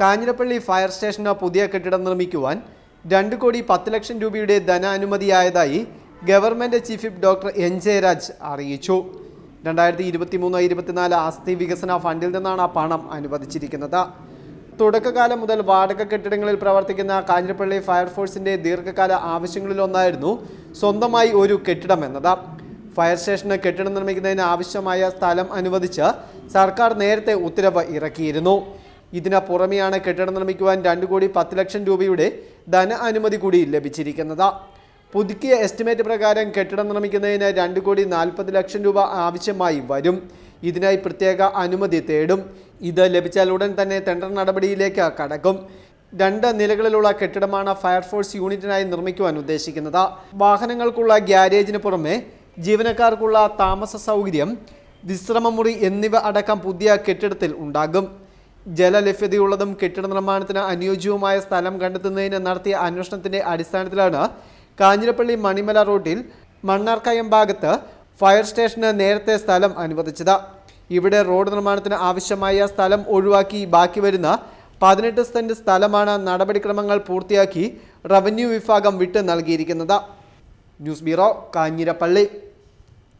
Kanjirappally fire സ്റ്റേഷന് പുതിയ കെട്ടിടം നിർമ്മിക്കുവാൻ രണ്ട് കോടി പത്ത് ലക്ഷം രൂപയുടെ ധനാനുമതിയായതായി government chief whip doctor N Jayaraj അറിയിച്ചു. രണ്ടായിരത്തി ഇരുപത്തി മൂന്ന് ഇരുപത്തിനാല് ആസ്തി വികസന ഫണ്ടിൽ നിന്നാണ് ആ പണം അനുവദിച്ചിരിക്കുന്നത്. തുടക്കകാലം മുതൽ വാടക കെട്ടിടങ്ങളിൽ പ്രവർത്തിക്കുന്ന കാഞ്ഞിരപ്പള്ളി ഫയർഫോഴ്സിന്റെ ദീർഘകാല ആവശ്യങ്ങളിലൊന്നായിരുന്നു സ്വന്തമായി ഒരു കെട്ടിടം എന്നത്. ഫയർ സ്റ്റേഷന് കെട്ടിടം നിർമ്മിക്കുന്നതിന് ആവശ്യമായ സ്ഥലം അനുവദിച്ച് സർക്കാർ നേരത്തെ ഉത്തരവ് ഇറക്കിയിരുന്നു. ഇതിന് പുറമെയാണ് കെട്ടിടം നിർമ്മിക്കുവാൻ രണ്ട് കോടി പത്ത് ലക്ഷം രൂപയുടെ ധന അനുമതി കൂടി ലഭിച്ചിരിക്കുന്നത്. പുതുക്കിയ എസ്റ്റിമേറ്റ് പ്രകാരം കെട്ടിടം നിർമ്മിക്കുന്നതിന് രണ്ട് കോടി നാൽപ്പത് ലക്ഷം രൂപ ആവശ്യമായി വരും. ഇതിനായി പ്രത്യേക അനുമതി തേടും. ഇത് ലഭിച്ചാൽ ഉടൻ തന്നെ ടെൻഡർ നടപടിയിലേക്ക് കടക്കും. രണ്ട് നിലകളിലുള്ള കെട്ടിടമാണ് ഫയർഫോഴ്സ് യൂണിറ്റിനായി നിർമ്മിക്കുവാൻ ഉദ്ദേശിക്കുന്നത്. വാഹനങ്ങൾക്കുള്ള ഗ്യാരേജിന് പുറമെ ജീവനക്കാർക്കുള്ള താമസ സൗകര്യം വിശ്രമമുറി എന്നിവ അടക്കം പുതിയ കെട്ടിടത്തിൽ ഉണ്ടാകും. ജലലഭ്യതയുള്ളതും കെട്ടിട നിർമ്മാണത്തിന് അനുയോജ്യവുമായ സ്ഥലം കണ്ടെത്തുന്നതിന് നടത്തിയ അന്വേഷണത്തിന്റെ അടിസ്ഥാനത്തിലാണ് കാഞ്ഞിരപ്പള്ളി മണിമല റോഡിൽ മണ്ണാർക്കയം ഭാഗത്ത് ഫയർ സ്റ്റേഷന് നേരത്തെ സ്ഥലം അനുവദിച്ചത്. ഇവിടെ റോഡ് നിർമ്മാണത്തിന് ആവശ്യമായ സ്ഥലം ഒഴിവാക്കി ബാക്കി വരുന്ന പതിനെട്ട് സെന്റ് സ്ഥലമാണ് നടപടിക്രമങ്ങൾ പൂർത്തിയാക്കി റവന്യൂ വിഭാഗം വിട്ട് നൽകിയിരിക്കുന്നത്. News bureau Kanjirappally.